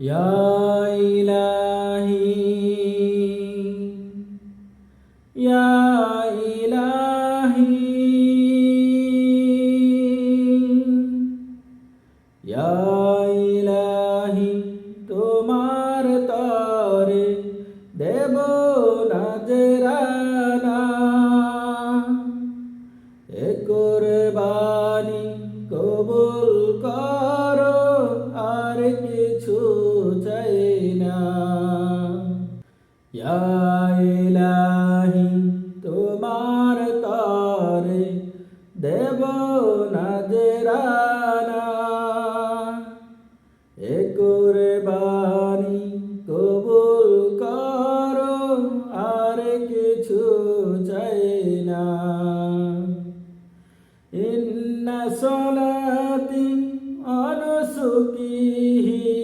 يا إلهي يا إلهي يا ইলাহি, তোমার তারে দেব নজরানা। এ করে বাণী কবুল করো, আর কিছু চাই না। ইন্না সলাতি অনুসুকিহী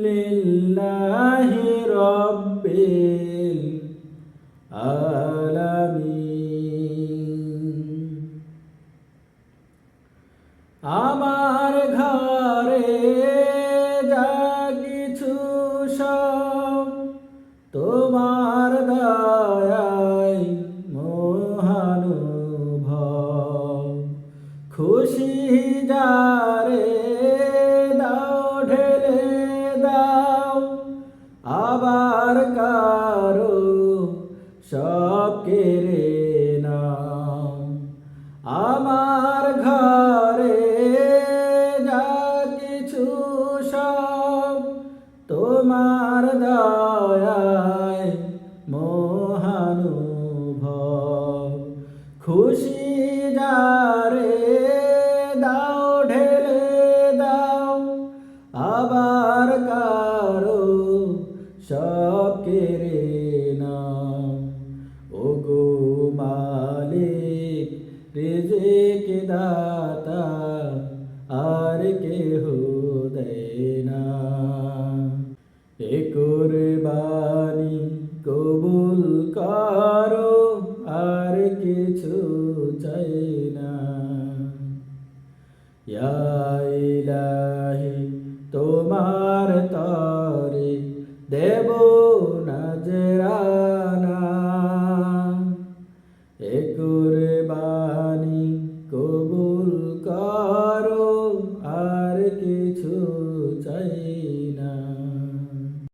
لله رب العالمين আমার ঘরে যা কিছু সব তোমার দয়ায় মহানুভব খুশি যারে দাও ঢেলে দাও। আবার কারও সব কেড়ে নাও। আমার ঘরে যা কিছু সব তোমার দয়ায় মহানুভব। খুশি যারে আবার কারও সব কেড়ে নাও ও গো মালে রেজেক দাতা, আর কেহ দেয় না। কবুল কারও, আর কিছু চাই না। ইয়া